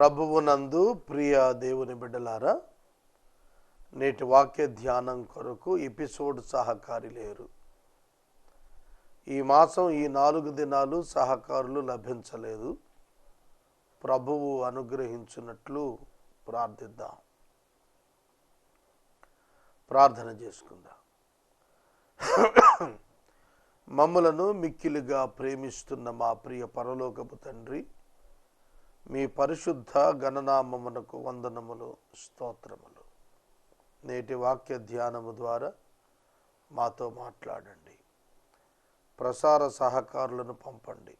ప్రభువునందు ప్రియ దేవుని బిడ్డలారా నేటి వాక్య ధ్యానం కొరకు ఎపిసోడ్ సహకారి లేరు ఈ మాసం ఈ నాలుగు దినాలు సహకారులు లభించలేదు. ప్రభువు అనుగ్రహించినట్లు ప్రార్థిద్దాం. ప్రార్థన చేసుకుందాం. మమ్మలను మిక్కిలిగా ప్రేమిస్తున్న మా ప్రియ పరలోకపు తండ్రి మీ పరిశుద్ధ గణనామమునకు వందనములు స్తోత్రములు. నేటి వాక్య ధ్యానము ద్వారా మాతో మాట్లాడండి. ప్రసార సహకారులను పంపండి.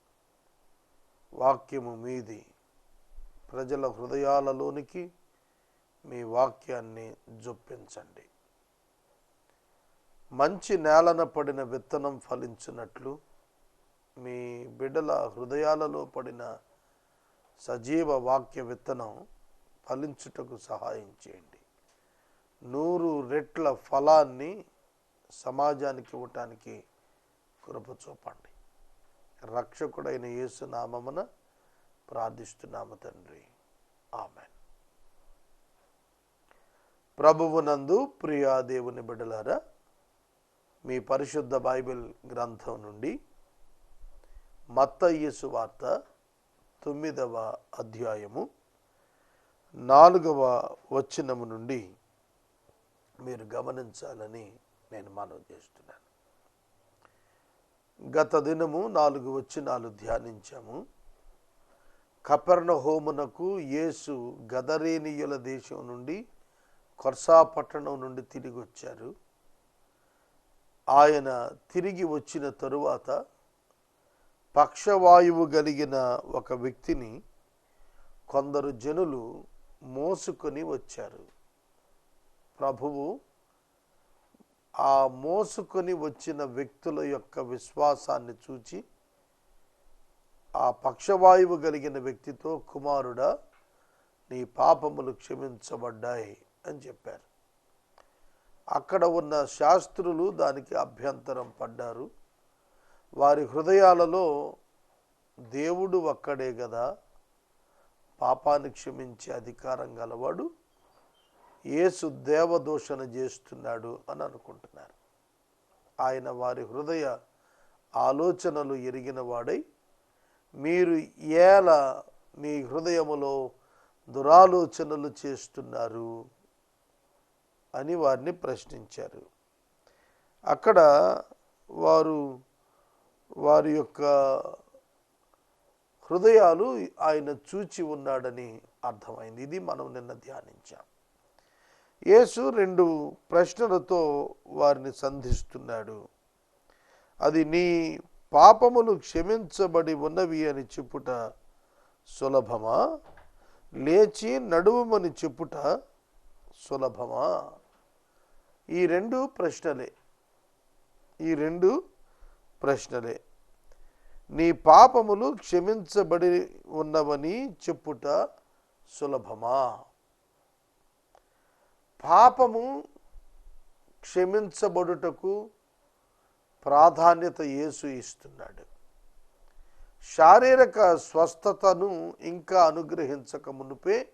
వాక్యము మీది. ప్రజల హృదయాలలోనికి మీ వాక్యాన్ని జొప్పించండి. మంచి నేలన పడిన విత్తనం ఫలించినట్లు మీ బిడ్డల హృదయాలలో పడిన సజీవ వాక్య విత్తనం ఫలించుటకు సహాయం చేయండి. నూరు రెట్ల ఫలాన్ని సమాజానికి ఇవ్వటానికి కృప చూపండి. రక్షకుడైన యేసు నామమున ప్రార్థిస్తున్నాము తండ్రి. ఆమె ప్రభువునందు ప్రియా దేవుని మీ పరిశుద్ధ బైబిల్ గ్రంథం నుండి మత్తయ్యసు వార్త తొమ్మిదవ అధ్యాయము నాలుగవ వచనము నుండి మీరు గమనించాలని నేను మనవి చేస్తున్నాను. గత దినము నాలుగు వచనాలు ధ్యానించాము. కపర్ణ హోమునకు యేసు గదరేనియుల దేశం నుండి కొర్సా పట్టణం నుండి తిరిగి వచ్చారు. ఆయన తిరిగి వచ్చిన తరువాత పక్షవాయువు కలిగిన ఒక వ్యక్తిని కొందరు జనులు మోసుకొని వచ్చారు. ప్రభువు ఆ మోసుకొని వచ్చిన వ్యక్తుల యొక్క విశ్వాసాన్ని చూచి ఆ పక్షవాయువు కలిగిన వ్యక్తితో కుమారుడా నీ పాపములు క్షమించబడ్డాయి అని చెప్పారు. అక్కడ ఉన్న శాస్త్రులు దానికి అభ్యంతరం పడ్డారు. వారి హృదయాలలో దేవుడు ఒక్కడే కదా పాపాన్ని క్షమించే అధికారం గలవాడు. యేసు దేవదూషణ చేస్తున్నాడు అని అనుకుంటున్నారు. ఆయన వారి హృదయ ఆలోచనలు ఎరిగిన వాడై మీరు ఏల మీ హృదయములో దురాలోచనలు చేస్తున్నారు అని వారిని ప్రశ్నించారు. అక్కడ వారు వారి యొక్క హృదయాలు ఆయన చూచి ఉన్నాడని అర్థమైంది. ఇది మనం నిన్న ధ్యానించాం. యేసు రెండు ప్రశ్నలతో వారిని సంధిస్తున్నాడు. అది నీ పాపములు క్షమించబడి ఉన్నవి అని చెప్పుట సులభమా? లేచి నడువమని చెప్పుట సులభమా? ఈ రెండు ప్రశ్నలే. ఈ రెండు ప్రశ్నలే. నీ పాపములు క్షమించబడి ఉన్నవని చెప్పుట సులభమా? పాపము క్షమించబడుటకు ప్రాధాన్యత యేసు ఇస్తున్నాడు. శారీరక స్వస్థతను ఇంకా అనుగ్రహించక మునుపే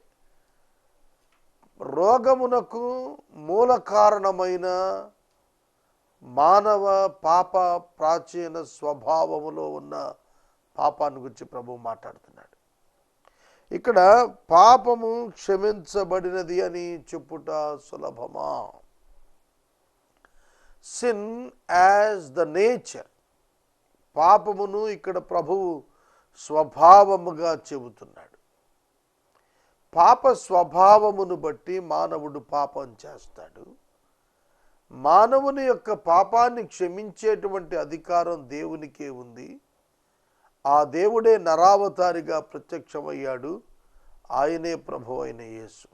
రోగమునకు మూల కారణమైన మానవ పాప ప్రాచీన స్వభావములో ఉన్న పాపాన్ని గురించి ప్రభు మాట్లాడుతున్నాడు. ఇక్కడ పాపము క్షమించబడినది అని చెప్పుట సులభమా? సిన్ యాజ్ ద నేచర్ పాపమును ఇక్కడ ప్రభువు స్వభావముగా చెబుతున్నాడు. పాప స్వభావమును బట్టి మానవుడు పాపం చేస్తాడు. మానవుని యొక్క పాపాన్ని క్షమించేటువంటి అధికారం దేవునికే ఉంది. ఆ దేవుడే నరావతారిగా ప్రత్యక్షమయ్యాడు. ఆయనే ప్రభు అయిన యేసు.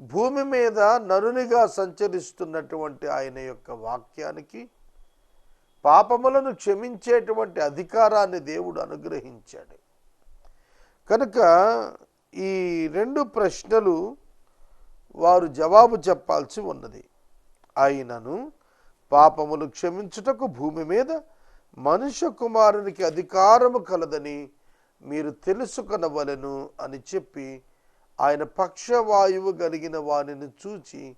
భూమి మీద నరునిగా సంచరిస్తున్నటువంటి ఆయన యొక్క వాక్యానికి పాపములను క్షమించేటువంటి అధికారాన్ని దేవుడు అనుగ్రహించాడు. కనుక ఈ రెండు ప్రశ్నలు వారు జవాబు చెప్పాల్సి ఉన్నది. అయినను పాపములు క్షమించుటకు భూమి మీద మనుష్య కుమారునికి అధికారము కలదని మీరు తెలుసుకొనవలను అని చెప్పి ఆయన పక్షవాయువు కలిగిన వానిని చూచి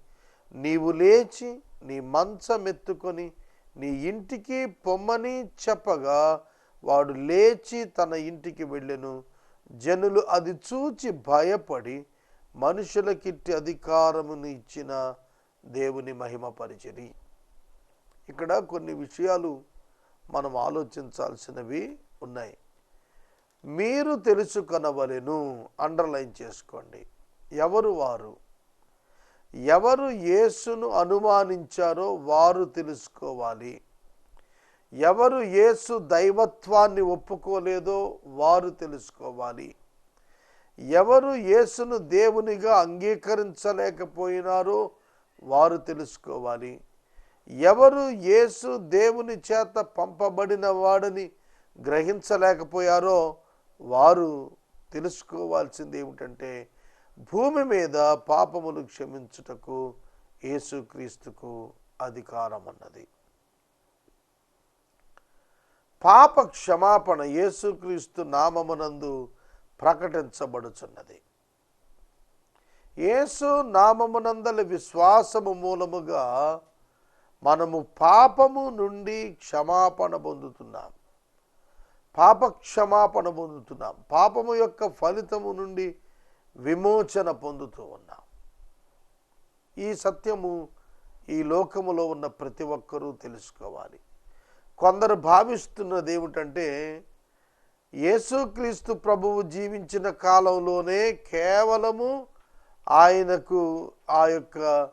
నీవు లేచి నీ మంచమెత్తుకొని నీ ఇంటికి పొమ్మని చెప్పగా వాడు లేచి తన ఇంటికి వెళ్ళెను. జనులు అది చూచి భయపడి మనుషులకిట్టి అధికారమును ఇచ్చిన దేవుని మహిమపరిచరి ఇక్కడ కొన్ని విషయాలు మనం ఆలోచించాల్సినవి ఉన్నాయి. మీరు తెలుసుకొనవలెను అండర్లైన్ చేసుకోండి. ఎవరు వారు? ఎవరు యేసును అనుమానించారో వారు తెలుసుకోవాలి. ఎవరు యేసు దైవత్వాన్ని ఒప్పుకోలేదో వారు తెలుసుకోవాలి. ఎవరు యేసును దేవునిగా అంగీకరించలేకపోయినారో వారు తెలుసుకోవాలి. ఎవరు యేసు దేవుని చేత పంపబడిన వాడని గ్రహించలేకపోయారో వారు తెలుసుకోవాల్సింది ఏమిటంటే భూమి మీద పాపములు క్షమించుటకు యేసుక్రీస్తుకు అధికారం అన్నది పాప క్షమాపణ యేసుక్రీస్తు నామమునందు ప్రకటించబడుచున్నది. యేసు నామమునందలి విశ్వాసము మూలముగా మనము పాపము నుండి క్షమాపణ పొందుతున్నాం. పాప క్షమాపణ పొందుతున్నాం. పాపము యొక్క ఫలితము నుండి విమోచన పొందుతూ ఉన్నాం. ఈ సత్యము ఈ లోకములో ఉన్న ప్రతి ఒక్కరూ తెలుసుకోవాలి. కొందరు భావిస్తున్నది ఏమిటంటే యేసుక్రీస్తు ప్రభువు జీవించిన కాలంలోనే కేవలము ఆయనకు ఆ యొక్క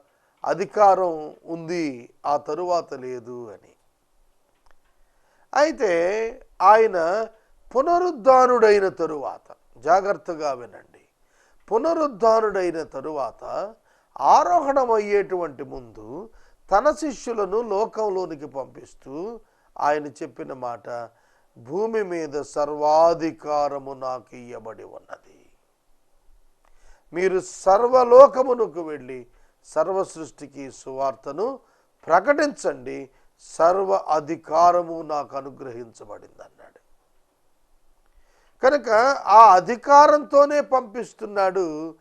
అధికారం ఉంది ఆ తరువాత లేదు అని. అయితే ఆయన పునరుద్ధానుడైన తరువాత జాగ్రత్తగా వినండి. పునరుద్ధానుడైన తరువాత ఆరోహణమయ్యేటువంటి ముందు తన శిష్యులను లోకంలోనికి పంపిస్తూ ఆయన చెప్పిన మాట భూమి మీద సర్వాధికారము నాకు ఇయ్యబడి ఉన్నది. మీరు సర్వలోకమునకు వెళ్ళి సర్వ సృష్టికి సువార్తను ప్రకటించండి. సర్వ అధికారము నాకు అనుగ్రహించబడింది అన్నాడు కనుక ఆ అధికారంతోనే పంపిస్తున్నాడు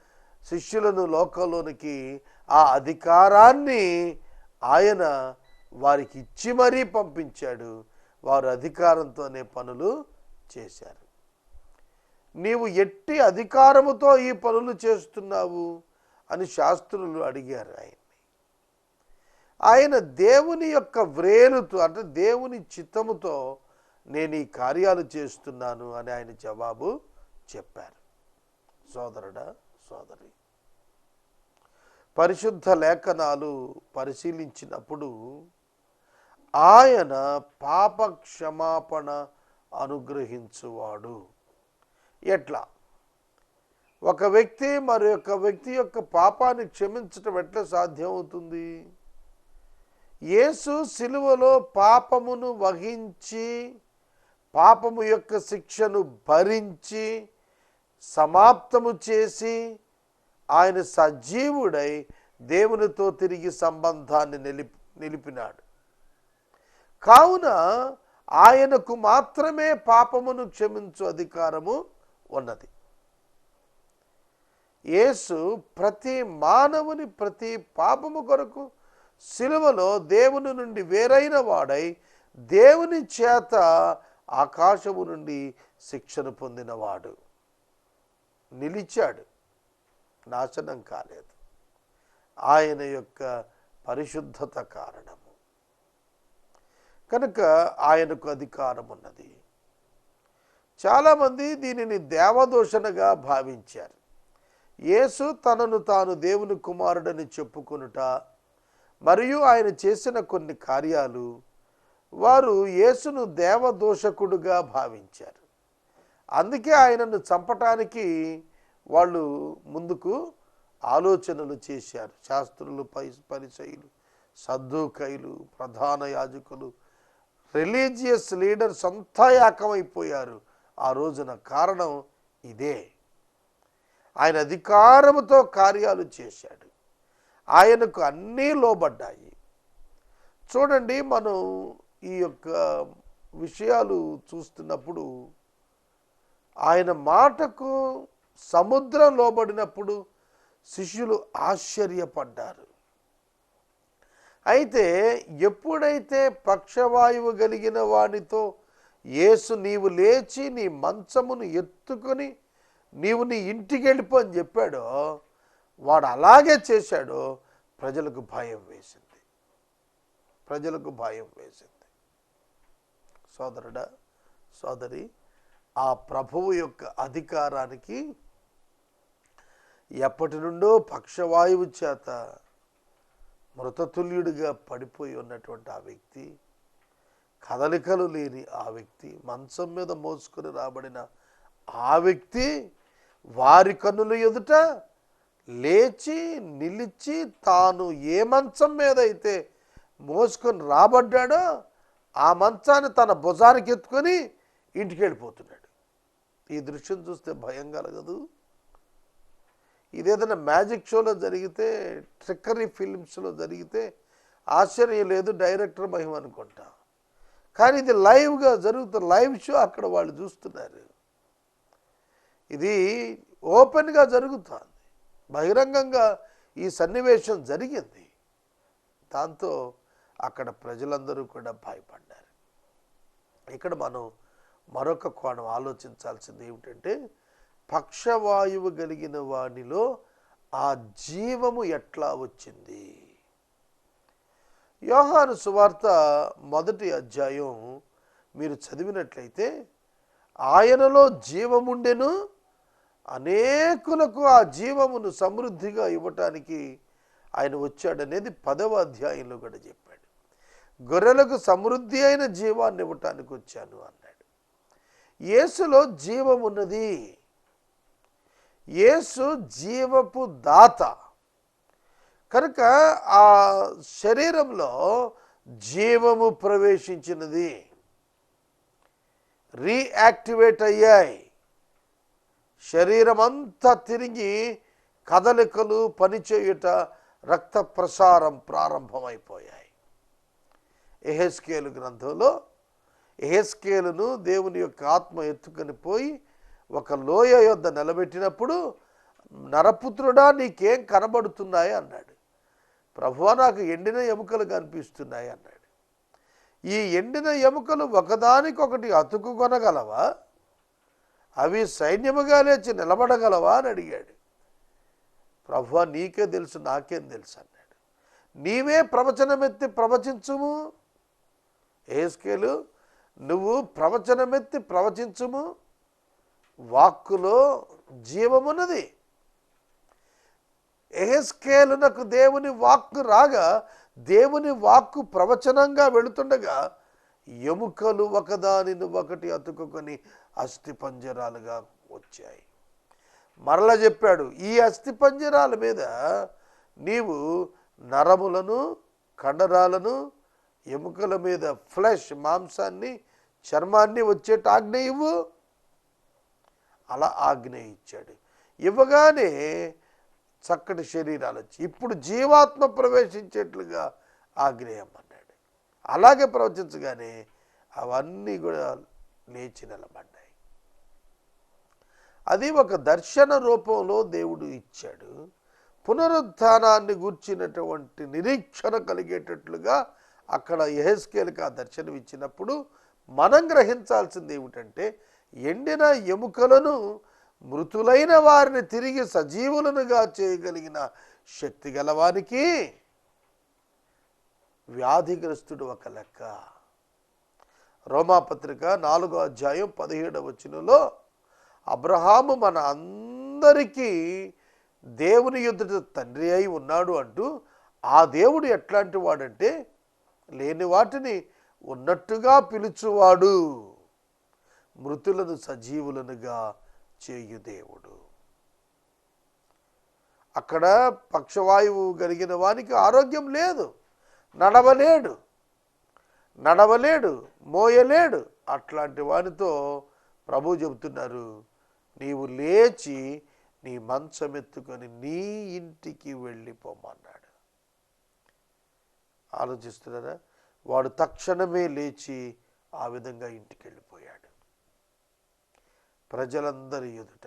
శిష్యులను లోకంలోనికి. ఆ అధికారాన్ని ఆయన వారికి ఇచ్చి మరీ పంపించాడు. వారు అధికారంతోనే పనులు చేశారు. నీవు ఎట్టి అధికారముతో ఈ పనులు చేస్తున్నావు? అని శాస్త్రులు అడిగారు ఆయన్ని. ఆయన దేవుని యొక్క వ్రేలుతో అంటే దేవుని చిత్తముతో నేను ఈ కార్యాలు చేస్తున్నాను అని ఆయన జవాబు చెప్పారు. సోదరుడా సోదరి పరిశుద్ధ లేఖనాలు పరిశీలించినప్పుడు ఆయన పాప క్షమాపణ అనుగ్రహించువాడు. ఎట్లా? ఒక వ్యక్తి మరి యొక్క వ్యక్తి యొక్క పాపాన్ని క్షమించటం ఎట్లా సాధ్యమవుతుంది? యేసు సిలువలో పాపమును వహించి పాపము యొక్క శిక్షను భరించి సమాప్తము చేసి ఆయన సజీవుడై దేవునితో తిరిగి సంబంధాన్ని నిలిపి నిలిపినాడు. కావున ఆయనకు మాత్రమే పాపమును క్షమించు అధికారము ఉన్నది. యేసు ప్రతి మానవుని ప్రతి పాపము కొరకు సిలువలో దేవుని నుండి వేరైన వాడై దేవుని చేత ఆకాశము నుండి శిక్షను పొందినవాడు. నిలిచాడు. నాశనం కాలేదు. ఆయన యొక్క పరిశుద్ధత కారణము. కనుక ఆయనకు అధికారం ఉన్నది చాలామంది దీనిని దేవదూషణగా భావించారు. యేసు తనను తాను దేవుని కుమారుడని చెప్పుకొనుట మరియు ఆయన చేసిన కొన్ని కార్యాలు వారు యేసును దేవదూషకుడుగా భావించారు. అందుకే ఆయనను చంపటానికి వాళ్ళు ముందుకు ఆలోచనలు చేశారు. శాస్త్రులు పై పరిచయులు సద్దుకైలు ప్రధాన యాజకులు రిలీజియస్ లీడర్స్ అంతా ఏకమైపోయారు. ఆ రోజున కారణం ఇదే. ఆయన అధికారముతో కార్యాలు చేశాడు. ఆయనకు అన్నీ లోబడ్డాయి. చూడండి మనం ఈ యొక్క విషయాలు చూస్తున్నప్పుడు ఆయన మాటకు సముద్రం లోబడినప్పుడు శిష్యులు ఆశ్చర్యపడ్డారు. అయితే ఎప్పుడైతే పక్షవాయువు కలిగిన వానితో యేసు నీవు లేచి నీ మంచమును ఎత్తుకొని నీవు నీ ఇంటికి వెళ్ళిపో అని చెప్పాడో వాడు అలాగే చేశాడో ప్రజలకు భయం వేసింది. ప్రజలకు భయం వేసింది. సోదరుడా సోదరి ఆ ప్రభువు యొక్క అధికారానికి ఎప్పటి నుండో పక్షవాయువు చేత మృతతుల్యుడిగా పడిపోయి ఉన్నటువంటి ఆ వ్యక్తి కదలికలు లేని ఆ వ్యక్తి మంచం మీద మోసుకొని రాబడిన ఆ వ్యక్తి వారి కన్నుల ఎదుట లేచి నిలిచి తాను ఏ మంచం మీద అయితే మోసుకొని రాబడ్డాడో ఆ మంచాన్ని తన భుజానికి ఎత్తుకొని ఇంటికి వెళ్ళిపోతున్నాడు. ఈ దృశ్యం చూస్తే భయం కలగదు. ఇదేదైనా మ్యాజిక్ షోలో జరిగితే ట్రిక్కరీ ఫిల్మ్స్లో జరిగితే ఆశ్చర్యం లేదు డైరెక్టర్ మహిమ అనుకుంటా. కానీ ఇది లైవ్గా జరుగుతున్న లైవ్ షో అక్కడ వాళ్ళు చూస్తున్నారు. ఇది ఓపెన్గా జరుగుతుంది. బహిరంగంగా ఈ సన్నివేశం జరిగింది. దాంతో అక్కడ ప్రజలందరూ కూడా భయపడ్డారు. ఇక్కడ మనం మరొక కోణం ఆలోచించాల్సింది ఏమిటంటే పక్షవాయువు కలిగిన వానిలో ఆ జీవము ఎట్లా వచ్చింది? యోహాను సువార్త మొదటి అధ్యాయం. మీరు చదివినట్లయితే ఆయనలో జీవముండెను అనేకులకు ఆ జీవమును సమృద్ధిగా ఇవ్వటానికి ఆయన వచ్చాడనేది పదవ అధ్యాయంలో కూడా చెప్పాడు. గొర్రెలకు సమృద్ధి అయిన జీవాన్ని ఇవ్వటానికి వచ్చాను అన్నాడు. యేసులో జీవమున్నది. యేసు జీవపు దాత. కనుక ఆ శరీరంలో జీవము ప్రవేశించినది. రీయాక్టివేట్ అయ్యాయి. శరీరం అంతా తిరిగి కదలికలు పనిచేయుట రక్త ప్రసారం ప్రారంభమైపోయాయి. ఎహెస్కేలు గ్రంథంలో ఎహెస్కేలును దేవుని యొక్క ఆత్మ ఎత్తుకొని పోయి ఒక లోయ యొద్ద నిలబెట్టినప్పుడు నరపుత్రుడా నీకేం కనబడుతున్నాయి అన్నాడు. ప్రభువా నాకు ఎండిన ఎముకలు కనిపిస్తున్నాయి అన్నాడు. ఈ ఎండిన ఎముకలు ఒకదానికొకటి అతుకుకొనగలవా అవి సైన్యముగా లేచి నిలబడగలవా అని అడిగాడు. ప్రభు నీకే తెలుసు నాకేం తెలుసు అన్నాడు. నీవే ప్రవచనమెత్తి ప్రవచించుము? ఏస్కేలు నువ్వు ప్రవచనమెత్తి ప్రవచించుము? వాక్కులో జీవమున్నది. ఎహెస్కేలునకు దేవుని వాక్కు రాగా దేవుని వాక్కు ప్రవచనంగా వెళుతుండగా ఎముకలు ఒకదానిని ఒకటి అతుకుకొని అస్థి పంజరాలుగా వచ్చాయి. మరల చెప్పాడు ఈ అస్థి పంజరాల మీద నీవు నరములను కండరాలను ఎముకల మీద ఫ్లెష్ మాంసాన్ని చర్మాన్ని వచ్చేట ఆజ్ఞ ఇవ్వు. అలా ఆజ్ఞ ఇచ్చాడు. ఇవ్వగానే చక్కటి శరీరాలు వచ్చి. ఇప్పుడు జీవాత్మ ప్రవేశించేట్లుగా ఆగ్నేయమన్నాడు అలాగే ప్రవచించగానే అవన్నీ కూడా లేచి నిలబడ్డాయి. అది ఒక దర్శన రూపంలో దేవుడు ఇచ్చాడు. పునరుద్ధానాన్ని గూర్చినటువంటి నిరీక్షణ కలిగేటట్లుగా అక్కడ ఎహెస్కేల్కి ఆ దర్శనం ఇచ్చినప్పుడు మనం గ్రహించాల్సింది ఏమిటంటే ఎండిన ఎముకలను మృతులైన వారిని తిరిగి సజీవులనుగా చేయగలిగిన శక్తి గలవానికి వ్యాధిగ్రస్తుడు ఒక లెక్క. రోమాపత్రిక నాలుగో అధ్యాయం పదిహేడవ వచనంలో అబ్రహాము మన అందరికీ దేవుని ఎదుట తండ్రి అయి ఉన్నాడు అంటూ ఆ దేవుడు ఎట్లాంటి వాడంటే లేని వాటిని ఉన్నట్టుగా పిలుచువాడు. మృతులను సజీవులనుగా చేయు దేవుడు. అక్కడ పక్షవాయువు కలిగిన వానికి ఆరోగ్యం లేదు. నడవలేడు. నడవలేడు. మోయలేడు. అట్లాంటి వానితో ప్రభు చెబుతున్నారు. నీవు లేచి నీ మంచం ఎత్తుకొని నీ ఇంటికి వెళ్ళిపోమన్నాడు. ఆలోచిస్తున్నారా? వాడు తక్షణమే లేచి ఆ విధంగా ఇంటికి వెళ్ళిపోయాడు. ప్రజలందరి ఎదుట.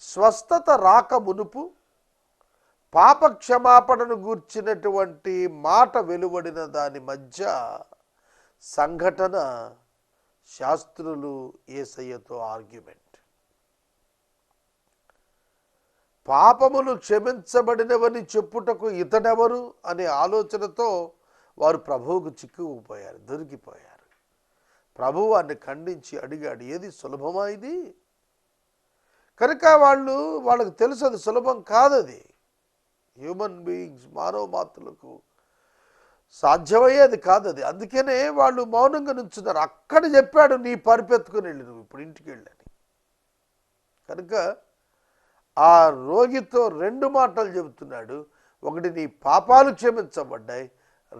స్వస్థత రాక మునుపు పాప క్షమాపణను గూర్చినటువంటి మాట వెలువడిన దాని మధ్య సంఘటన శాస్త్రులు ఏసయ్యతో ఆర్గ్యుమెంట్. పాపములు క్షమించబడినవని చెప్పుటకు ఇతడెవరు అనే ఆలోచనతో వారు ప్రభువుకు చిక్కుకుపోయారు దొరికిపోయారు. ప్రభువారిని ఖండించి అడిగాడు ఏది సులభమా ఇది? కనుక వాళ్ళు వాళ్ళకి తెలుసు అది సులభం కాదది. హ్యూమన్ బీయింగ్స్ మానవ మాతృలకు సాధ్యమయ్యేది కాదది. అందుకనే వాళ్ళు మౌనంగా నుంచున్నారు. అక్కడ చెప్పాడు నీ పరిపెత్తుకుని వెళ్ళి నువ్వు ఇప్పుడు ఇంటికి వెళ్ళని కనుక ఆ రోగితో రెండు మాటలు చెబుతున్నాడు. ఒకటి నీ పాపాలు క్షమించబడ్డాయి.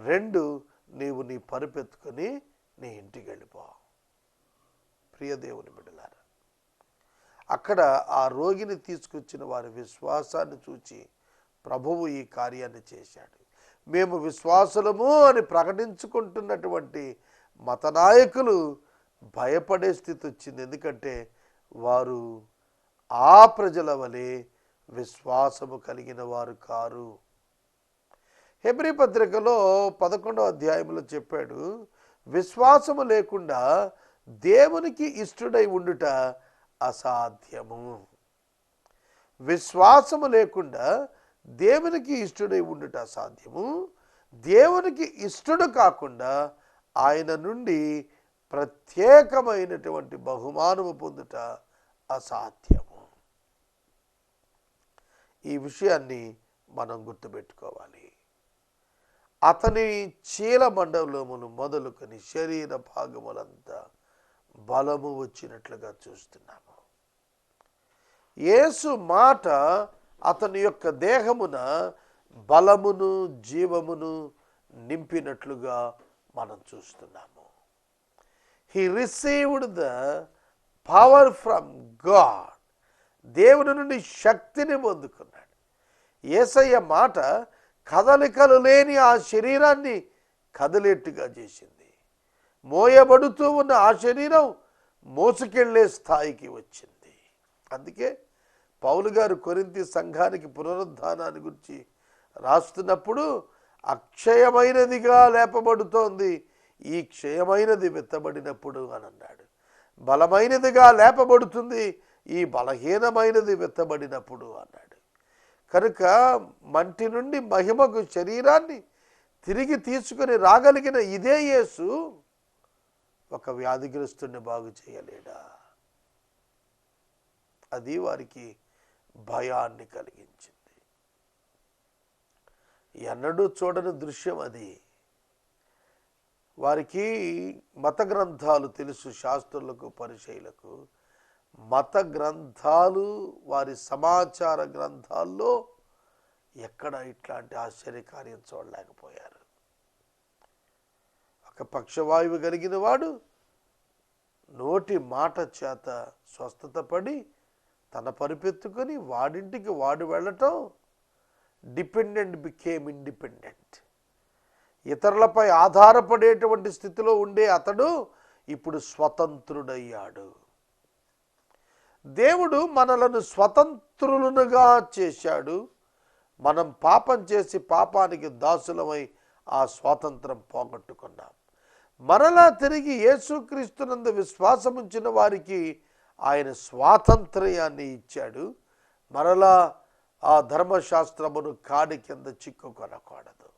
రెండు నీవు నీ పరిపెత్తుకొని నీ ఇంటికి వెళ్ళిపో. ప్రియదేవుని బిడ్డలారా అక్కడ ఆ రోగిని తీసుకొచ్చిన వారి విశ్వాసాన్ని చూచి ప్రభువు ఈ కార్యాన్ని చేశాడు. మేము విశ్వాసులము అని ప్రకటించుకుంటున్నటువంటి మత నాయకులు భయపడే స్థితి వచ్చింది. ఎందుకంటే వారు ఆ ప్రజల వలె విశ్వాసము కలిగిన వారు కారు. హెబ్రి పత్రికలో పదకొండవ అధ్యాయంలో చెప్పాడు విశ్వాసము లేకుండా దేవునికి ఇష్టడై ఉండుట అసాధ్యము. విశ్వాసము లేకుండా దేవునికి ఇష్టడై ఉండుట అసాధ్యము. దేవునికి ఇష్టడు కాకుండా ఆయన నుండి ప్రత్యేకమైనటువంటి బహుమానము పొందుట అసాధ్యము. ఈ విషయాన్ని మనం గుర్తుపెట్టుకోవాలి. అతని చీల మండలమును మొదలుకొని శరీర భాగములంతా బలము వచ్చినట్లుగా చూస్తున్నాము. యేసు మాట అతని యొక్క దేహమున బలమును జీవమును నింపినట్లుగా మనం చూస్తున్నాము. He received the power from God దేవుని నుండి శక్తిని పొందుకున్నాడు. ఏసయ్య మాట కదలికలు లేని ఆ శరీరాన్ని కదిలేట్టుగా చేసింది. మోయబడుతూ ఉన్న ఆ శరీరం మోసుకెళ్ళే స్థాయికి వచ్చింది. అందుకే పౌలు గారు కొరింతి సంఘానికి పునరుద్ధానాన్ని గురించి రాస్తున్నప్పుడు అక్షయమైనదిగా లేపబడుతోంది. ఈ క్షయమైనది వెత్తబడినప్పుడు అని అన్నాడు. బలమైనదిగా లేపబడుతుంది. ఈ బలహీనమైనది వెత్తబడినప్పుడు అన్నాడు. కనుక మంటి నుండి మహిమకు శరీరాన్ని తిరిగి తీసుకుని రాగలిగిన ఇదే యేసు ఒక వ్యాధిగ్రస్తుని బాగు చేయలేడా? అది వారికి భయాన్ని కలిగించింది. ఎన్నడూ చూడని దృశ్యం అది. వారికి మత గ్రంథాలు తెలుసు శాస్త్రులకు పరిచయులకు. మత గ్రంథాలు వారి సమాచార గ్రంథాల్లో ఎక్కడ ఇట్లాంటి ఆశ్చర్యకార్యం చూడలేకపోయారు. ఒక పక్షవాయువు కలిగిన వాడు నోటి మాట చేత స్వస్థత పడి తన పరిపెత్తుకొని వాడింటికి వాడు వెళ్ళటం డిపెండెంట్ బికేమ్ ఇండిపెండెంట్. ఇతరులపై ఆధారపడేటువంటి స్థితిలో ఉండే అతడు ఇప్పుడు స్వతంత్రుడయ్యాడు. దేవుడు మనలను స్వతంత్రులుగా చేశాడు. మనం పాపం చేసి పాపానికి దాసులమై ఆ స్వాతంత్రం పోగొట్టుకున్నాం. మరలా తిరిగి యేసుక్రీస్తునందు విశ్వాసముంచిన వారికి ఆయన స్వాతంత్ర్యాన్ని ఇచ్చాడు. మరలా ఆ ధర్మశాస్త్రమును కాడి కింద చిక్కుకొనకూడదు.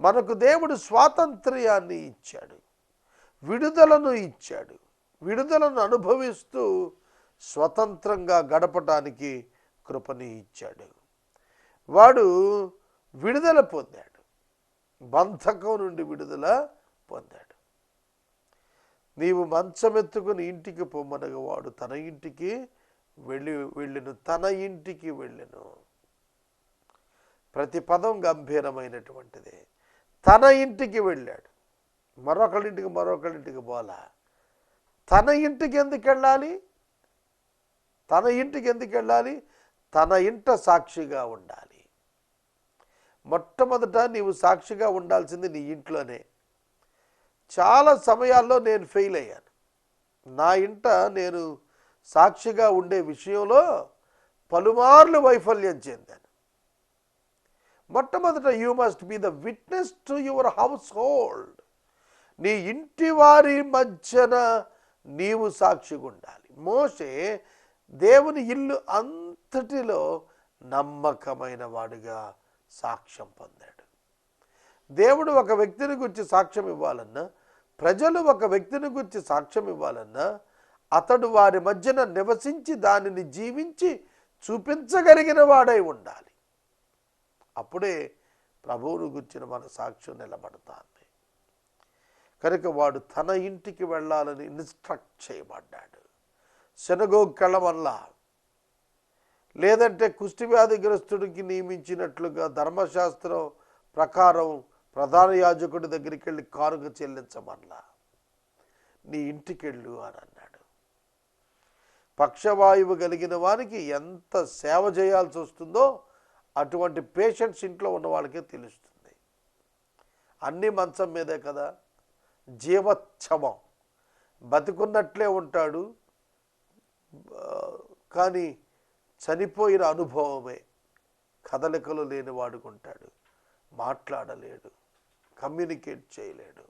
మనకు దేవుడు స్వాతంత్ర్యాన్ని ఇచ్చాడు. విడుదలను ఇచ్చాడు. విడుదలను అనుభవిస్తూ స్వతంత్రంగా గడపటానికి కృపని ఇచ్చాడు. వాడు విడుదల పొందాడు. బంధకం నుండి విడుదల పొందాడు. నీవు మంచమెత్తుకుని ఇంటికి పొమ్మనగా వాడు తన ఇంటికి వెళ్ళి వెళ్ళిను తన ఇంటికి వెళ్ళిను. ప్రతి పదం గంభీరమైనటువంటిది. తన ఇంటికి వెళ్ళాడు. మరొకరింటికి మరొకరింటికి పోలా? తన ఇంటికి ఎందుకు వెళ్ళాలి? తన ఇంటికి ఎందుకు వెళ్ళాలి? తన ఇంట సాక్షిగా ఉండాలి. మొట్టమొదట నీవు సాక్షిగా ఉండాల్సింది నీ ఇంట్లోనే. చాలా సమయాల్లో నేను ఫెయిల్ అయ్యాను. నా ఇంట నేను సాక్షిగా ఉండే విషయంలో పలుమార్లు వైఫల్యం చెందాను. మొట్టమొదట you must be the witness to your household నీ ఇంటి వారి మధ్యన నీవు సాక్షిగా ఉండాలి మోసే దేవుని ఇల్లు అంతటిలో నమ్మకమైన వాడుగా సాక్ష్యం పొందాడు. దేవుడు ఒక వ్యక్తిని గురించి సాక్ష్యం ఇవ్వాలన్నా ప్రజలు ఒక వ్యక్తిని గురించి సాక్ష్యం ఇవ్వాలన్నా అతడు వారి మధ్యన నివసించి దానిని జీవించి చూపించగలిగిన వాడై ఉండాలి. అప్పుడే ప్రభువుని గుర్చిన మన సాక్ష్యం నిలబడతాను. కనుక వాడు తన ఇంటికి వెళ్ళాలని ఇన్స్ట్రక్ట్ చేయబడ్డాడు. శనగోకెళ్ళ వల్ల లేదంటే కుష్టి వ్యాధిగ్రస్తుడికి నియమించినట్లుగా ధర్మశాస్త్రం ప్రకారం ప్రధాన యాజకుడి దగ్గరికి వెళ్ళి కానుక చెల్లించమల్లా నీ ఇంటికెళ్ళు అని అన్నాడు. పక్షవాయువు కలిగిన వారికి ఎంత సేవ చేయాల్సి వస్తుందో అటువంటి పేషెంట్స్ ఇంట్లో ఉన్న వాళ్ళకే తెలుస్తుంది. అన్ని మంచం మీదే కదా. జీవచ్ఛవం. బతికున్నట్లే ఉంటాడు కానీ చనిపోయిన అనుభవమే. కదలికలు లేని వాడుకుంటాడు మాట్లాడలేడు కమ్యూనికేట్ చేయలేడు.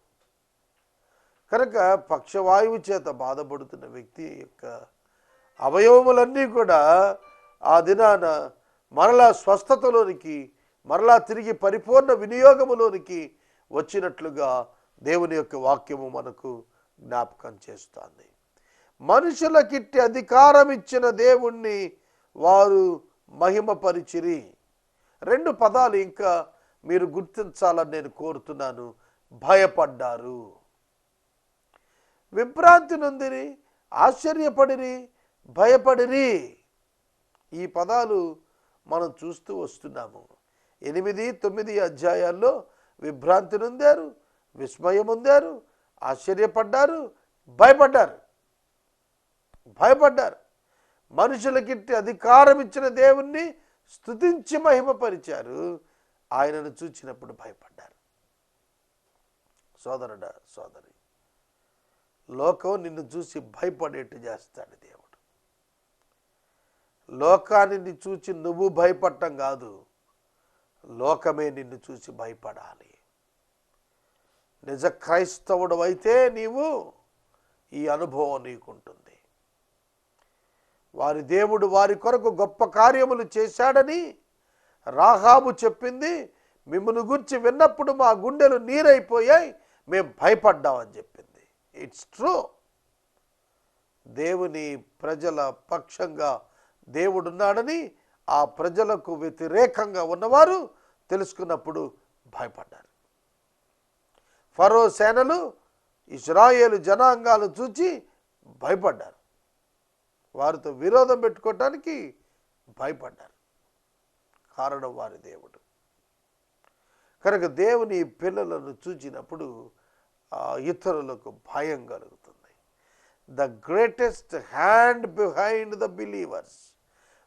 కనుక పక్షవాయువు చేత బాధపడుతున్న వ్యక్తి యొక్క అవయవములన్నీ కూడా ఆ దినాన మరలా స్వస్థతలోనికి మరలా తిరిగి పరిపూర్ణ వినియోగములోనికి వచ్చినట్లుగా దేవుని యొక్క వాక్యము మనకు జ్ఞాపకం చేస్తుంది. మనుషులకిట్టి అధికారం ఇచ్చిన దేవుణ్ణి వారు మహిమపరిచిరి. రెండు పదాలు ఇంకా మీరు గుర్తించాలని నేను కోరుతున్నాను. భయపడ్డారు. విభ్రాంతి నొందిరి ఆశ్చర్యపడిరి భయపడిరి. ఈ పదాలు మనం చూస్తూ వస్తున్నాము. ఎనిమిది తొమ్మిది అధ్యాయాల్లో విభ్రాంతి నొందారు విస్మయం ఆశ్చర్యపడ్డారు భయపడ్డారు. భయపడ్డారు. మనుషులకిట్టి అధికారం ఇచ్చిన దేవుణ్ణి స్థుతించి మహిమపరిచారు. ఆయనను చూచినప్పుడు భయపడ్డారు. సోదరుడా సోదరి లోకం నిన్ను చూసి భయపడేట్టు చేస్తాడు దేవుడు. లోకాన్ని చూసి నువ్వు భయపడటం కాదు లోకమే నిన్ను చూసి భయపడాలి. నిజ క్రైస్తవుడు అయితే నీవు ఈ అనుభవం నీకుంటుంది. వారి దేవుడు వారి కొరకు గొప్ప కార్యములు చేశాడని రాహాబు చెప్పింది. మిమ్మల్ని గురించి విన్నప్పుడు మా గుండెలు నీరైపోయాయి. మేము భయపడ్డామని చెప్పింది. ఇట్స్ ట్రూ దేవుని ప్రజల పక్షంగా దేవుడున్నాడని ఆ ప్రజలకు వ్యతిరేకంగా ఉన్నవారు తెలుసుకున్నప్పుడు భయపడ్డారు. ఫరో సేనలు ఇస్రాయేలు జనాంగాలు చూచి భయపడ్డారు. వారితో విరోధం పెట్టుకోవటానికి భయపడ్డారు. కారణం వారి దేవుడు. కనుక దేవుని పిల్లలను చూచినప్పుడు ఆ ఇతరులకు భయం కలుగుతుంది. The greatest hand behind the believers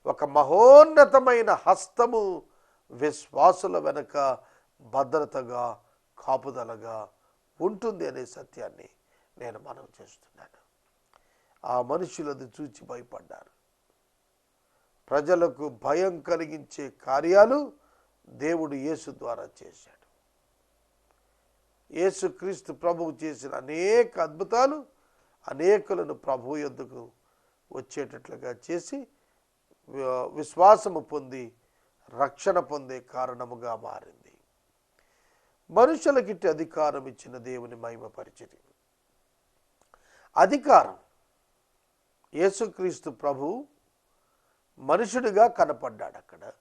ఒక మహోన్నతమైన హస్తము విశ్వాసుల వెనక భద్రతగా కాపుదలగా ఉంటుంది అనే సత్యాన్ని నేను మనం చేస్తున్నాను. ఆ మనుషులది చూచి భయపడ్డారు. ప్రజలకు భయం కలిగించే కార్యాలు దేవుడు యేసు ద్వారా చేశాడు. యేసుక్రీస్తు ప్రభువు చేసిన అనేక అద్భుతాలు అనేకులను ప్రభు యొద్దకు వచ్చేటట్లుగా చేసి విశ్వాసము పొంది రక్షణ పొందే కారణముగా మారింది. మనుషులకిట్టి అధికారం ఇచ్చిన దేవుని మహిమపరిచిరి అధికారం. యేసుక్రీస్తు ప్రభు మనుషుడిగా కనపడ్డాడు అక్కడ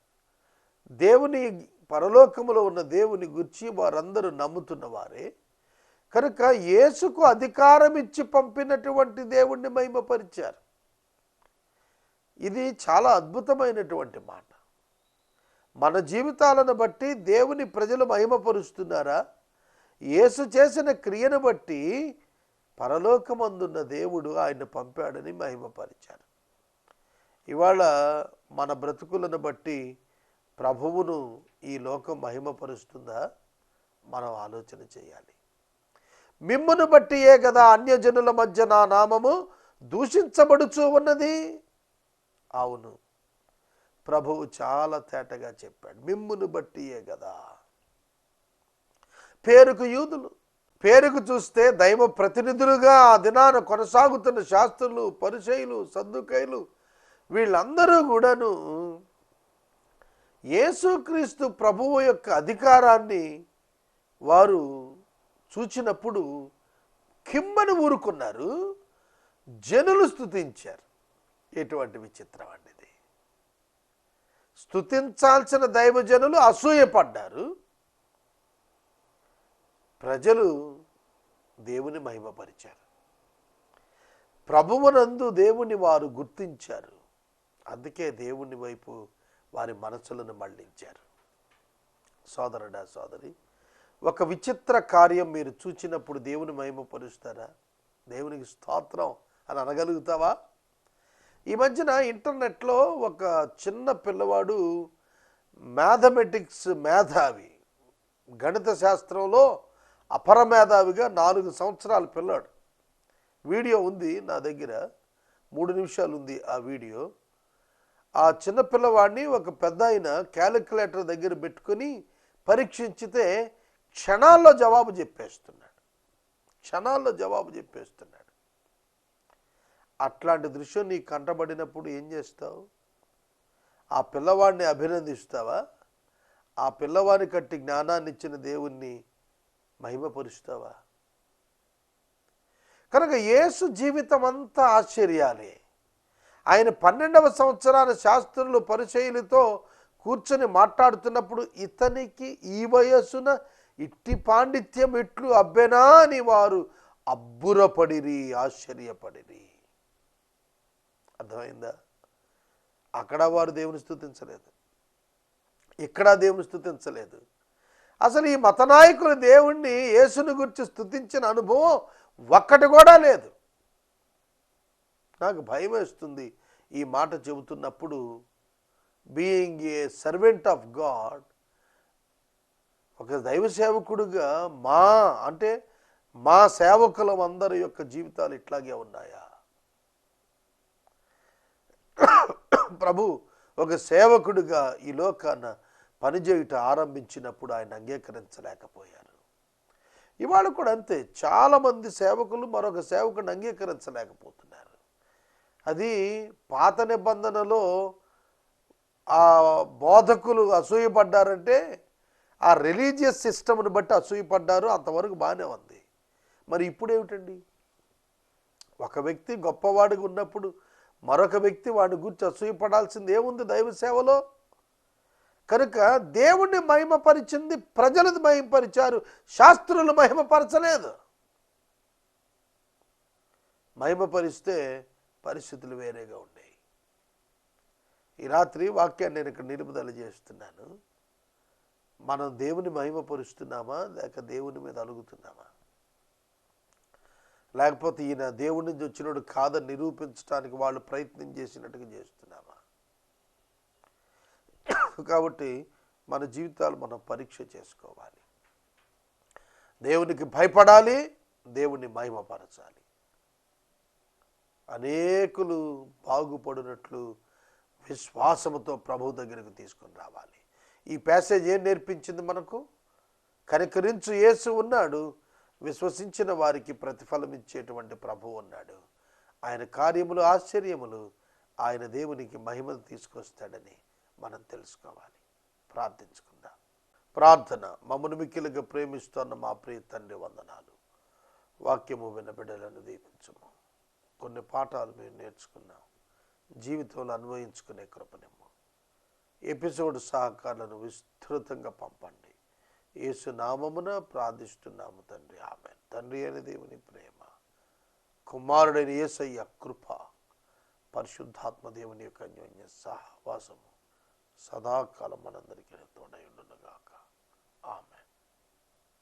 దేవుని పరలోకములో ఉన్న దేవుని గురించి వారందరూ నమ్ముతున్న వారే. కనుక యేసుకు అధికారం ఇచ్చి పంపినటువంటి దేవుణ్ణి మహిమపరిచారు. ఇది చాలా అద్భుతమైనటువంటి మాట. మన జీవితాలను బట్టి దేవుని ప్రజలు మహిమపరుస్తున్నారా? యేసు చేసిన క్రియను బట్టి పరలోకమందున్న దేవుడు ఆయన పంపాడని మహిమపరిచారు. ఇవాళ మన బ్రతుకులను బట్టి ప్రభువును ఈ లోకం మహిమపరుస్తుందా? మనం ఆలోచన చేయాలి. మిమ్మును బట్టియే కదా అన్యజనుల మధ్య నా నామము దూషించబడుచు ఉన్నది? అవును. ప్రభువు చాలా తేటగా చెప్పాడు. మిమ్మును బట్టియే కదా పేరుకు యూదులు. పేరుకు చూస్తే దైవ ప్రతినిధులుగా ఆ దినాన కొనసాగుతున్న శాస్త్రులు పరిచయులు సందుకైలు వీళ్ళందరూ కూడాను యేసుక్రీస్తు ప్రభువు యొక్క అధికారాన్ని వారు చూచినప్పుడు కిమ్మని ఊరుకున్నారు జనులు స్తుతించారు. ఎటువంటి విచిత్రం అండి స్థుతించాల్సిన స్తుతించాల్సిన దైవజనులు అసూయపడ్డారు. ప్రజలు దేవుని మహిమపరిచారు. ప్రభువునందు దేవుని వారు గుర్తించారు. అందుకే దేవుని వైపు వారి మనసులను మళ్ళించారు. సోదరుడా సోదరి ఒక విచిత్ర కార్యం మీరు చూచినప్పుడు దేవుని మహిమపరుస్తారా? దేవునికి స్తోత్రం అని అనగలుగుతావా? ఈ మధ్యన ఇంటర్నెట్లో ఒక చిన్న పిల్లవాడు మ్యాథమెటిక్స్ మేధావి. గణిత శాస్త్రంలో అపర మేధావిగా నాలుగు సంవత్సరాల పిల్లాడు. వీడియో ఉంది నా దగ్గర. మూడు నిమిషాలు ఉంది ఆ వీడియో. ఆ చిన్న పిల్లవాడిని ఒక పెద్ద ఆయన క్యాలిక్యులేటర్ దగ్గర పెట్టుకొని పరీక్షించితే క్షణాల్లో జవాబు చెప్పేస్తున్నాడు. క్షణాల్లో జవాబు చెప్పేస్తున్నాడు. అట్లాంటి దృశ్యం నీకు కంటబడినప్పుడు ఏం చేస్తావు? ఆ పిల్లవాడిని అభినందిస్తావా? ఆ పిల్లవాడి కట్టి జ్ఞానాన్ని ఇచ్చిన దేవుణ్ణి మహిమపరుస్తావా? కనుక యేసు జీవితం అంతా ఆశ్చర్యాలే. ఆయన పన్నెండవ సంవత్సరాల శాస్త్రులు పరిచయులతో కూర్చొని మాట్లాడుతున్నప్పుడు ఇతనికి ఈ వయస్సున ఇట్టి పాండిత్యం ఇట్లు అబ్బెనా అని వారు అబ్బురపడిరి ఆశ్చర్యపడిరి. అర్థమైందా? అక్కడ వారు దేవుని స్థుతించలేదు. ఇక్కడ దేవుని స్థుతించలేదు. అసలు ఈ మత నాయకులు దేవుణ్ణి యేసుని గురించి స్థుతించిన అనుభవం ఒక్కటి కూడా లేదు. నాకు భయం వేస్తుంది ఈ మాట చెబుతున్నప్పుడు being a servant of God ఒక దైవ సేవకుడుగా మా అంటే మా సేవకులం అందరి యొక్క జీవితాలు ఇట్లాగే ఉన్నాయా? ప్రభు ఒక సేవకుడిగా ఈ లోకాన పనిచేయుట ఆరంభించినప్పుడు ఆయన అంగీకరించలేకపోయారు. ఇవాళ కూడా అంతే చాలామంది సేవకులు మరొక సేవకుని అంగీకరించలేకపోతున్నారు. అది పాత నిబంధనలో ఆ బోధకులు అసూయపడ్డారంటే ఆ రిలీజియస్ సిస్టమ్ని బట్టి అసూయపడ్డారు అంతవరకు బాగానే ఉంది. మరి ఇప్పుడు ఏమిటండి ఒక వ్యక్తి గొప్పవాడిగా ఉన్నప్పుడు మరొక వ్యక్తి వాడి గురించి అసూయపడాల్సింది ఏముంది దైవ సేవలో? కనుక దేవుణ్ణి మహిమపరిచింది ప్రజలను మహిమపరిచారు శాస్త్రులు మహిమపరచలేదు. మహిమపరిస్తే పరిస్థితులు వేరేగా ఉండేవి ఈ రాత్రి వాక్యాన్ని నేను ఇక్కడ నిలుపుదల చేస్తున్నాను. మనం దేవుని మహిమపరుస్తున్నామా లేక దేవుని మీద అలుగుతున్నామా? లేకపోతే ఈయన దేవుడి నుంచి వచ్చినోడు కాదని నిరూపించడానికి వాళ్ళు ప్రయత్నం చేసినట్టుగా చేస్తున్నామా? కాబట్టి మన జీవితాలు మనం పరీక్ష చేసుకోవాలి. దేవునికి భయపడాలి దేవుణ్ణి మహిమపరచాలి. అనేకులు బాగుపడినట్లు విశ్వాసముతో ప్రభు దగ్గరకు తీసుకొని రావాలి. ఈ ప్యాసేజ్ ఏం నేర్పించింది మనకు? కనికరించు యేసు ఉన్నాడు విశ్వసించిన వారికి ప్రతిఫలం ఇచ్చేటువంటి ప్రభు ఉన్నాడు. ఆయన కార్యములు ఆశ్చర్యములు ఆయన దేవునికి మహిమను తీసుకొస్తాడని మనం తెలుసుకోవాలి. ప్రార్థించుకుందాం. ప్రార్థన మమ్మను మిక్కిలుగా ప్రేమిస్తున్న మా ప్రియ తండ్రి వందనాలు. వాక్యము వినబిడలను దీవించము. కొన్ని పాఠాలు మేము నేర్చుకున్నాం. జీవితంలో అన్వయించుకునే కృపనిమ్ము. ఎపిసోడ్ సహకారాలను విస్తృతంగా పంపండి. యేసు నామమున ప్రార్థిస్తున్నాము తండ్రి. ఆమె తండ్రి అని దేవుని ప్రేమ కుమారుడైన యేసయ్య కృప పరిశుద్ధాత్మ దేవుని యొక్క అన్యోన్య సహవాసము సదాకాలం మనందరికీ తోడై ఆమె